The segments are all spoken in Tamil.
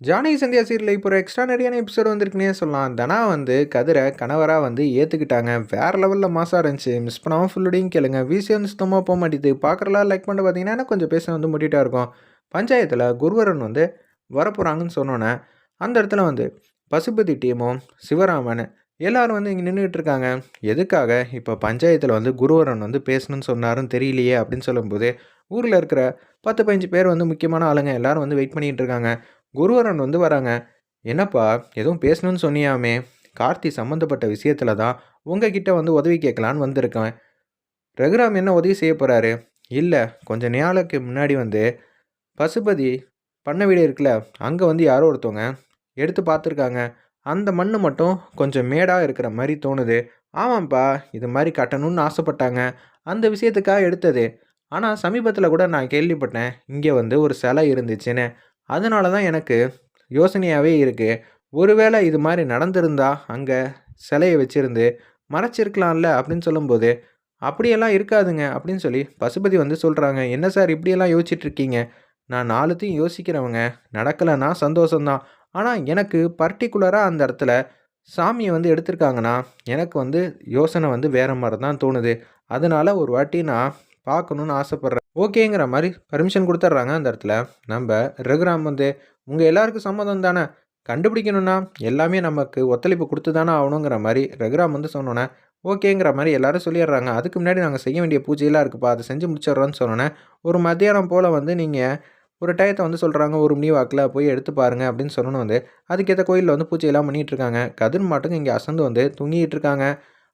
ஜானகி சந்தியா சீரில் இப்போ ஒரு எக்ஸ்ட்ரானரியான எபிசோடு வந்திருக்குனே சொல்லலாம். தனா வந்து கதிரை கணவராக வந்து ஏற்றுக்கிட்டாங்க வேறு லெவலில் மாசாக இருந்துச்சு. மிஸ் பண்ணாமல் ஃபுல்லுடையும் கேளுங்க. விசி வந்து சுத்தமாக போக மாட்டேது பார்க்குறலாம் லைக் பண்ண பார்த்தீங்கன்னா எனக்கு கொஞ்சம் பேச வந்து முட்டிகிட்டா இருக்கும். பஞ்சாயத்தில் குருவரன் வந்து வரப்போகிறாங்கன்னு சொன்னோன்னே அந்த இடத்துல வந்து பசுபதி டீமும் சிவராமன் எல்லாரும் வந்து இங்கே நின்றுட்டு இருக்காங்க. எதுக்காக இப்போ பஞ்சாயத்தில் வந்து குருவரன் வந்து பேசணும்னு சொன்னாருன்னு தெரியலையே அப்படின்னு சொல்லும்போது ஊரில் இருக்கிற பத்து பதினஞ்சு பேர் வந்து முக்கியமான ஆளுங்க எல்லாரும் வந்து வெயிட் பண்ணிகிட்டு இருக்காங்க. குருவரன் வந்து வராங்க. என்னப்பா எதுவும் பேசணும்னு சொன்னியாமே. கார்த்தி சம்மந்தப்பட்ட விஷயத்தில் தான் உங்ககிட்ட வந்து உதவி கேட்கலான்னு வந்திருக்கேன். ரகுராம் என்ன உதவி செய்ய போகிறாரு இல்லை கொஞ்சம் நாளுக்கு முன்னாடி வந்து பசுபதி பண்ண வீடு இருக்குல்ல அங்கே வந்து யாரோ ஒருத்தவங்க எடுத்து பார்த்துருக்காங்க. அந்த மண் மட்டும் கொஞ்சம் மேடாக இருக்கிற மாதிரி தோணுது. ஆமாம்ப்பா இது மாதிரி கட்டணும்னு ஆசைப்பட்டாங்க. அந்த விஷயத்துக்காக எடுத்தது. ஆனால் சமீபத்தில் கூட நான் கேள்விப்பட்டேன். இங்கே வந்து ஒரு சிலை இருந்துச்சுன்னு. அதனால தான் எனக்கு யோசனையாகவே இருக்குது ஒருவேளை இது மாதிரி நடந்திருந்தா அங்கே சிலையை வச்சுருந்து மறைச்சிருக்கலாம்ல அப்படின்னு சொல்லும்போது அப்படியெல்லாம் இருக்காதுங்க அப்படின்னு சொல்லி பசுபதி வந்து சொல்கிறாங்க என்ன சார் இப்படியெல்லாம் யோசிச்சிட்டுருக்கீங்க நான் நாலுத்தையும் யோசிக்கிறவங்க. நடக்கலைன்னா சந்தோஷம்தான். ஆனால் எனக்கு பர்டிகுலராக அந்த இடத்துல சாமியை வந்து எடுத்திருக்காங்கன்னா எனக்கு வந்து யோசனை வந்து வேறு மாதிரி தான் தோணுது. அதனால் ஒரு வாட்டி நான் பார்க்கணுன்னு ஆசைப்பட்றேன். ஓகேங்கிற மாதிரி பர்மிஷன் கொடுத்துட்றாங்க அந்த இடத்துல. நம்ம ரகுராம் வந்து உங்கள் எல்லாருக்கும் சம்மதம் தானே? கண்டுபிடிக்கணும்னா எல்லாமே நமக்கு ஒத்துழைப்பு கொடுத்து தானே ஆகணுங்கிற மாதிரி ரகுராம் வந்து சொன்னோன்னே ஓகேங்கிற மாதிரி எல்லாரும் சொல்லிடுறாங்க. அதுக்கு முன்னாடி நாங்கள் செய்ய வேண்டிய பூஜையெல்லாம் இருக்குப்பா. அதை செஞ்சு முடிச்சிடுறோன்னு சொன்னோன்னே ஒரு மத்தியானம் போல் வந்து நீங்கள் ஒரு டயத்தை வந்து சொல்கிறாங்க ஒரு மணி வாக்கில் போய் எடுத்து பாருங்கள் அப்படின்னு சொன்னோன்னு வந்து அதுக்கேற்ற கோயிலில் வந்து பூஜையெல்லாம் பண்ணிகிட்ருக்காங்க கதிர் மாட்டுக்கு இங்கே அசந்து வந்து தூங்கிட்டு இருக்காங்க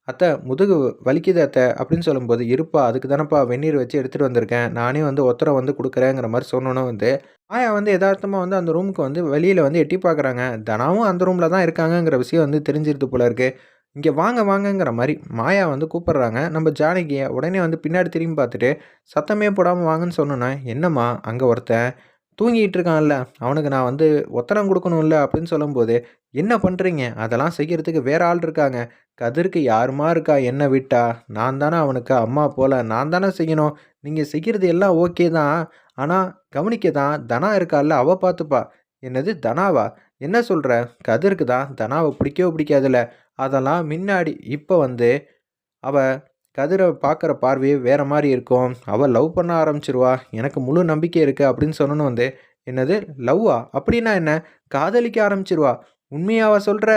அத்தை முதுகு வலிக்குது அத்தை அப்படின்னு சொல்லும்போது இருப்பா அதுக்கு தானப்பா வெந்நீர் வச்சு எடுத்துகிட்டு வந்திருக்கேன். நானே வந்து ஒத்தரை வந்து கொடுக்குறேங்கிற மாதிரி சொன்னோன்னே வந்து ஆயா வந்து யதார்த்தமாக வந்து அந்த ரூமுக்கு வந்து வெளியில் வந்து எட்டி பார்க்குறாங்க. தனாவும் அந்த ரூமில் தான் இருக்காங்கங்கிற விஷயம் வந்து தெரிஞ்சிருது போல இருக்குது இங்கே வாங்க வாங்கங்கிற மாதிரி மாயா வந்து கூப்பிட்றாங்க. நம்ம ஜானகியை உடனே வந்து பின்னாடி திரும்பி பார்த்துட்டு சத்தமே போடாமல் வாங்கன்னு சொன்னோன்னே என்னம்மா அங்கே ஒருத்தன் தூங்கிட்டு இருக்கான்ல. அவனுக்கு நான் வந்து ஒத்தரம் கொடுக்கணும்ல? அப்படின்னு சொல்லும்போது என்ன பண்ணுறீங்க அதெல்லாம் செய்கிறதுக்கு வேற ஆள் இருக்காங்க. கதிருக்கு யாருமா இருக்கா? என்ன விட்டா? நான் தானே அவனுக்கு அம்மா போல. நான் தானே செய்யணும். நீங்கள் செய்கிறது எல்லாம் ஓகே தான். ஆனால் கவனிக்க தான் தனா இருக்கால அவ பார்த்துப்பா. என்னது தனாவா? என்ன சொல்கிற கதிருக்கு தான். தனாவை பிடிக்கவே பிடிக்காதுல்ல. அதெல்லாம் முன்னாடி இப்போ வந்து அவள் கதிரை பார்க்குற பார்வையே வேறு மாதிரி இருக்கும். அவள் லவ் பண்ண ஆரம்பிச்சிருவா. எனக்கு முழு நம்பிக்கை இருக்குது அப்படின்னு சொன்னோன்னு வந்து என்னது லவ்வா? அப்படின்னா என்ன? காதலிக்க ஆரம்பிச்சிருவா. உண்மையாவா சொல்கிற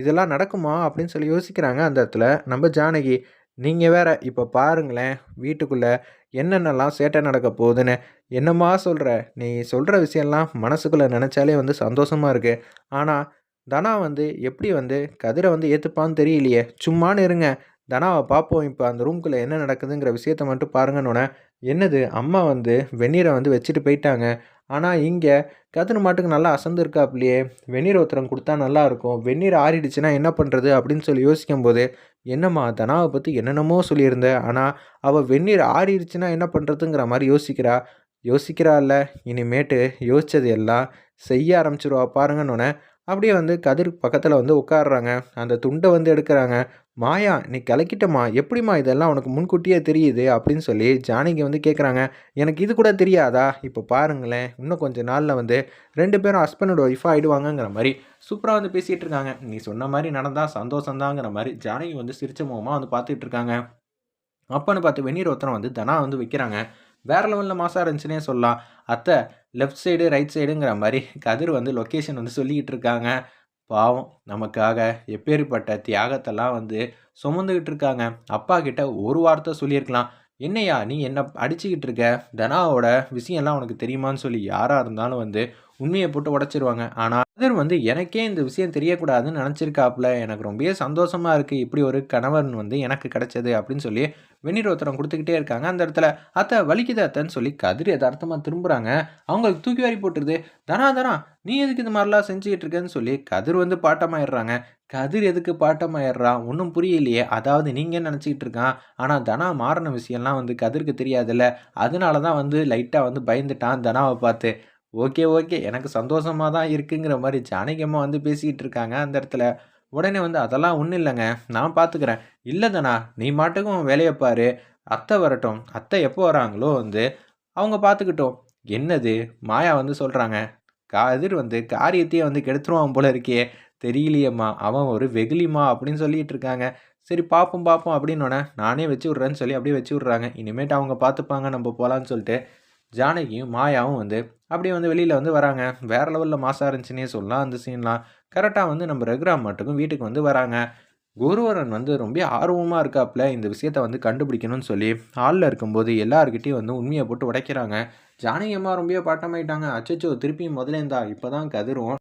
இதெல்லாம் நடக்குமா? அப்படின்னு சொல்லி யோசிக்கிறாங்க அந்த இடத்துல. நம்ம ஜானகி நீங்கள் வேற இப்போ பாருங்களேன் வீட்டுக்குள்ளே என்னென்னலாம் சேட்டை நடக்க போகுதுன்னு. என்னம்மா சொல்கிற நீ சொல்கிற விஷயம்லாம் மனசுக்குள்ளே நினச்சாலே வந்து சந்தோஷமாக இருக்குது ஆனால் தனா வந்து எப்படி வந்து கதிரை வந்து ஏற்றுப்பான்னு தெரியலையே. சும்மானு இருங்க. தனாவை பார்ப்போம். இப்போ அந்த ரூம்குள்ளே என்ன நடக்குதுங்கிற விஷயத்த மட்டும் பாருங்கன்னொன்னே என்னது அம்மா வந்து வெந்நீரை வந்து வச்சுட்டு போயிட்டாங்க. ஆனால் இங்கே கதிர் மாட்டுக்கு நல்லா அசந்து இருக்காப்லையே வெந்நீர் ஒருத்தரம் கொடுத்தா நல்லாயிருக்கும் வெந்நீர் ஆறிடுச்சுன்னா என்ன பண்ணுறது அப்படின்னு சொல்லி யோசிக்கும் போது என்னம்மா தனாவை பற்றி என்னென்னமோ சொல்லியிருந்தேன் ஆனால் அவள் வெந்நீர் ஆறிடுச்சுன்னா என்ன பண்ணுறதுங்கிற மாதிரி யோசிக்கிறா. யோசிக்கிறா இல்லை இனிமேட்டு யோசித்தது எல்லாம் செய்ய ஆரம்பிச்சிருவா பாருங்கன்னொன்னே அப்படியே வந்து கதிர் பக்கத்தில் வந்து உட்காடுறாங்க அந்த துண்டை வந்து எடுக்கிறாங்க. மாயா நீ கலக்கிட்டம்மா. எப்படிம்மா இதெல்லாம் உனக்கு முன்கூட்டியே தெரியுது அப்படின்னு சொல்லி ஜானகி வந்து கேட்குறாங்க எனக்கு இது கூட தெரியாதா? இப்போ பாருங்களேன். இன்னும் கொஞ்சம் நாளில் வந்து ரெண்டு பேரும் ஹஸ்பண்டோட ஒய்ஃபாக ஆகிடுவாங்கங்கிற மாதிரி சூப்பராக வந்து பேசிகிட்டு இருக்காங்க. நீ சொன்ன மாதிரி நடந்தால் சந்தோஷந்தாங்கிற மாதிரி ஜானகி வந்து சிரிச்ச முகமாக வந்து பார்த்துட்டு இருக்காங்க. அப்பன்னு பார்த்து வெந்நீர் ஒருத்தனை வந்து தனா வந்து வைக்கிறாங்க. வேறு லெவலில் மாசாக இருந்துச்சுன்னே சொல்லலாம். அத்தை லெஃப்ட் சைடு ரைட் சைடுங்கிற மாதிரி கதிர் வந்து லொக்கேஷன் வந்து சொல்லிக்கிட்டு இருக்காங்க. பாவம் நமக்காக எப்பேற்பட்ட தியாகத்தெல்லாம் வந்து சுமந்துக்கிட்டு இருக்காங்க அப்பா கிட்ட ஒரு வார்த்தை சொல்லியிருக்கலாம். என்னையா நீ என்ன அடிச்சுக்கிட்டு இருக்க தனாவோட விஷயம்லாம் உனக்கு தெரியுமான்னு சொல்லி யாராக இருந்தாலும் வந்து உண்மையை போட்டு உடச்சிருவாங்க. ஆனால் அதர் வந்து எனக்கே இந்த விஷயம் தெரியக்கூடாதுன்னு நினச்சிருக்காப்புல. எனக்கு ரொம்பவே சந்தோஷமாக இருக்குது இப்படி ஒரு கணவன் வந்து எனக்கு கிடைச்சது அப்படின்னு சொல்லி வெந்நீர் ஒருத்தரம் கொடுத்துக்கிட்டே இருக்காங்க. அந்த இடத்துல அத்தை வலிக்குது அத்தைன்னு சொல்லி கதிர் யதார்த்தமாக திரும்புகிறாங்க அவங்களுக்கு தூக்கி வாரி போட்டுருது. தனா தனா நீ எதுக்கு இது மாதிரிலாம் செஞ்சுக்கிட்டு இருக்கேன்னு சொல்லி கதிர் வந்து பாட்டமாயிடுறாங்க. கதிர் எதுக்கு பாட்டமாயிடுறான் ஒன்றும் புரியலையே. அதாவது நீங்கள் நினச்சிக்கிட்டு இருக்கான்? ஆனால் தனா மாறின விஷயம்லாம் வந்து கதிருக்கு தெரியாதுல்ல. அதனால தான் வந்து லைட்டாக வந்து பயந்துட்டான் தனாவை பார்த்து. Okay okay. எனக்கு சந்தோஷமாக தான் இருக்குங்கிற மாதிரி ஜானகியம்மா வந்து பேசிக்கிட்டு இருக்காங்க அந்த இடத்துல. உடனே வந்து அதெல்லாம் ஒன்றும் இல்லைங்க. நான் பார்த்துக்கிறேன் இல்லை தானா நீ மாட்டுக்கும் வேலையை பாரு. அத்தை வரட்டும். அத்தை எப்போ வராங்களோ வந்து அவங்க பார்த்துக்கிட்டோம் என்னது? மாயா வந்து சொல்கிறாங்க கதிர் வந்து காரியத்தையே வந்து கெடுத்துருவான் போல இருக்கே. தெரியலையேம்மா. அவன் ஒரு வெகுலிமா அப்படின்னு சொல்லிட்டு இருக்காங்க. சரி பார்ப்போம் பார்ப்போம் அப்படின்னோடனே நானே வச்சு விட்றேன்னு சொல்லி அப்படியே வச்சு விட்றாங்க. இனிமேட்டு அவங்க பார்த்துப்பாங்க நம்ம போகலான்னு சொல்லிட்டு. ஜானகியும் மாயாவும் வந்து அப்படியே வந்து வெளியில் வந்து வராங்க. வேறு லெவலில் மாசாக இருந்துச்சுன்னே சொல்லலாம். அந்த சீன்லாம் கரெக்டாக வந்து நம்ம ரகுராம் மட்டுக்கும் வீட்டுக்கு வந்து வராங்க. குருவரன் வந்து ரொம்ப ஆர்வமாக இருக்காப்புல இந்த விஷயத்த வந்து கண்டுபிடிக்கணும்னு சொல்லி ஹாலில் இருக்கும்போது எல்லாருக்கிட்டையும் வந்து உண்மையை போட்டு உடைக்கிறாங்க. ஜானகி அம்மா ரொம்ப பாட்டமாயிட்டாங்க. அச்சச்சோ திருப்பியும் முதலேந்தா? இப்போ தான் கதிரும்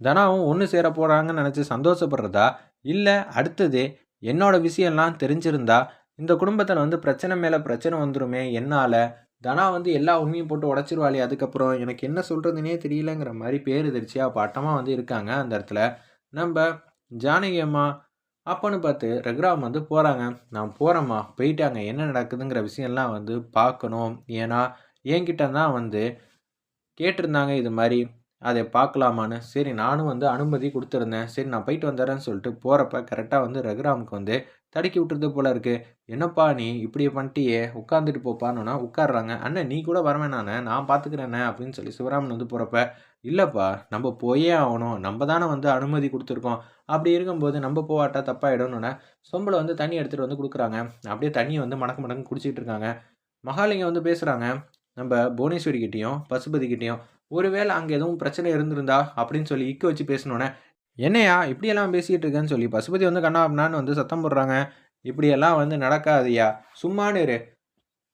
தனாவும் ஒன்று சேர போகிறாங்கன்னு நினச்சி சந்தோஷப்படுறதா? இல்லை அடுத்தது என்னோட விஷயம்லாம் தெரிஞ்சிருந்தா இந்த குடும்பத்தில் வந்து பிரச்சனை மேலே பிரச்சனை வந்துருமே என்னால் தனா வந்து எல்லா உண்மையும் போட்டு உடச்சிருவாளே அதுக்கப்புறம் எனக்கு என்ன சொல்கிறதுனே தெரியலங்கிற மாதிரி பேர் தெரிச்சியாக பாட்டமாக வந்து இருக்காங்க அந்த இடத்துல. நம்ம ஜானகி அம்மா அப்போன்னு பார்த்து ரகுராம் வந்து போகிறாங்க நான் போகிறேம்மா போயிட்டாங்க என்ன நடக்குதுங்கிற விஷயம்லாம் வந்து பார்க்கணும். ஏன்னா என்கிட்ட தான் வந்து கேட்டிருந்தாங்க இது மாதிரி. அதை பார்க்கலாமான்னு. சரி நானும் வந்து அனுமதி கொடுத்துருந்தேன். சரி நான் போயிட்டு வந்துடுறேன்னு சொல்லிட்டு போகிறப்ப கரெக்டாக வந்து ரகுராமுக்கு வந்து தடுக்கி விட்டுறது போல இருக்கு. என்னப்பா நீ இப்படி பண்ணிட்டியே? உட்காந்துட்டு போப்பான்னா உட்காடுறாங்க அண்ணன் நீ கூட வரவேணானே நான் பார்த்துக்கிறேண்ணே அப்படின்னு சொல்லி சிவராமன் வந்து போகிறப்ப இல்லைப்பா நம்ம போயே ஆகணும். நம்ம தானே வந்து அனுமதி கொடுத்துருக்கோம். அப்படி இருக்கும்போது நம்ம போவாட்டா தப்பாயிடும்னு சொம்பளை வந்து தண்ணி எடுத்துகிட்டு வந்து கொடுக்குறாங்க. அப்படியே தண்ணியை வந்து மடக்கு மடக்கு குடிச்சிட்டு இருக்காங்க. மகாலிங்கம் வந்து பேசுகிறாங்க நம்ம புவனேஸ்வரி கிட்டேயும் பசுபதி கிட்டேயும் ஒருவேளை அங்கே எதுவும் பிரச்சனை இருந்திருந்தா? அப்படின்னு சொல்லி இக்க வச்சு பேசினோன்னே என்னையா இப்படியெல்லாம் பேசிகிட்டு இருக்கேன்னு சொல்லி பசுபதி வந்து கண்ணாப்னான்னு வந்து சத்தம் போடுறாங்க. இப்படியெல்லாம் வந்து நடக்காதியா. சும்மானு இரு.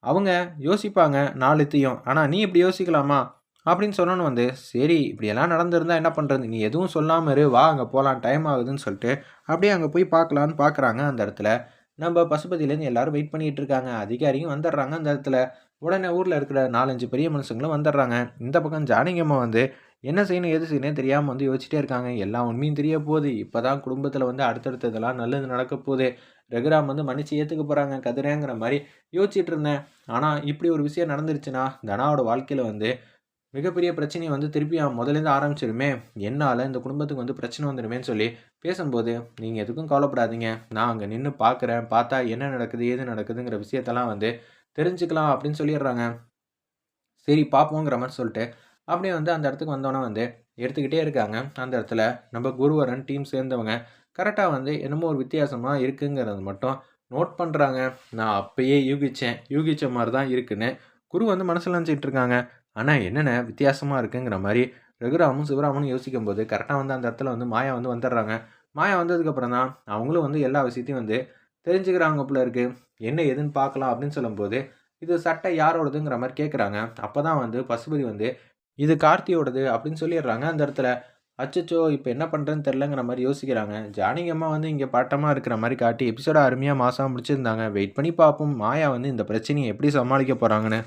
அவங்க யோசிப்பாங்க நாலுத்தையும். ஆனால் நீ இப்படி யோசிக்கலாமா? அப்படின்னு சொன்னோன்னு வந்து சரி இப்படியெல்லாம் நடந்திருந்தா என்ன பண்ணுறது நீ எதுவும் சொல்லாமல் இரு. வா அங்கே போகலாம் டைம் ஆகுதுன்னு சொல்லிட்டு அப்படியே அங்கே போய் பார்க்கலான்னு பார்க்குறாங்க அந்த இடத்துல. நம்ம பசுபதியிலேருந்து எல்லோரும் வெயிட் பண்ணிகிட்டு இருக்காங்க. அதிகாரியும் வந்துடுறாங்க அந்த இடத்துல. உடனே ஊரில் இருக்கிற நாலஞ்சு பெரிய மனுஷங்களும் வந்துடுறாங்க. இந்த பக்கம் ஜானகியம்மா வந்து என்ன செய்யணும் எது செய்யணும் தெரியாமல் வந்து யோசிச்சிட்டே இருக்காங்க. எல்லா உண்மையும் தெரிய போகுது. இப்போ தான் குடும்பத்தில் வந்து அடுத்தடுத்ததெல்லாம் நல்லது நடக்க போகுது. ரகுராம் வந்து மன்னிச்சு ஏற்றுக்க போகிறாங்க கதிரேங்கிற மாதிரி யோசிச்சுட்டு இருந்தேன். ஆனால் இப்படி ஒரு விஷயம் நடந்துருச்சுன்னா தனாவோட வாழ்க்கையில் வந்து மிகப்பெரிய பிரச்சனையை வந்து திருப்பி அவன் முதலேருந்து ஆரம்பிச்சிருமே. என்னால் இந்த குடும்பத்துக்கு வந்து பிரச்சனை வந்துடுமேன்னு சொல்லி பேசும்போது நீங்கள் எதுக்கும் கவலைப்படாதீங்க. நான் அங்கே நின்று பார்க்குறேன் பார்த்தா என்ன நடக்குது ஏது நடக்குதுங்கிற விஷயத்தெல்லாம் வந்து தெரிஞ்சுக்கலாம் அப்படின்னு சொல்லிடுறாங்க. சரி பார்ப்போங்கிற மாதிரி சொல்லிட்டு அப்படியே வந்து அந்த இடத்துக்கு வந்தோன்னே வந்து எடுத்துக்கிட்டே இருக்காங்க. அந்த இடத்துல நம்ம குருவரன் டீம் சேர்ந்தவங்க கரெக்டாக வந்து என்னமோ ஒரு வித்தியாசமாக இருக்குங்கிறது மட்டும் நோட் பண்ணுறாங்க நான் அப்பயே யூகித்தேன் யூகித்த மாதிரி தான் இருக்குன்னு குரு வந்து மனசில் நினச்சிக்கிட்டு இருக்காங்க. ஆனால் என்னென்ன வித்தியாசமாக இருக்குங்கிற மாதிரி ரகுராமும் சிவராமனும் யோசிக்கும் போது கரெக்டாக வந்து அந்த இடத்துல வந்து மாயா வந்து வந்துடுறாங்க. மாயா வந்ததுக்கப்புறம் தான் அவங்களும் வந்து எல்லா விஷயத்தையும் வந்து தெரிஞ்சுக்கிறாங்க போல இருக்குது என்ன எதுன்னு பார்க்கலாம் அப்படின்னு சொல்லும்போது இது சட்டை யாரோடதுங்கிற மாதிரி கேட்குறாங்க அப்போ தான் வந்து பசுபதி வந்து இது கார்த்தியோடது அப்படின்னு சொல்லிடுறாங்க. அந்த இடத்துல அச்சச்சோ இப்போ என்ன பண்ணுறேன்னு தெரிலங்கிற மாதிரி யோசிக்கிறாங்க. ஜானிகம்மா வந்து இங்கே பாட்டமாக இருக்கிற மாதிரி காட்டி எபிசோட அருமையாக மாதம் முடிச்சிருந்தாங்க. வெயிட் பண்ணி பார்ப்போம். மாயா வந்து இந்த பிரச்சனையை எப்படி சமாளிக்க போகிறாங்கன்னு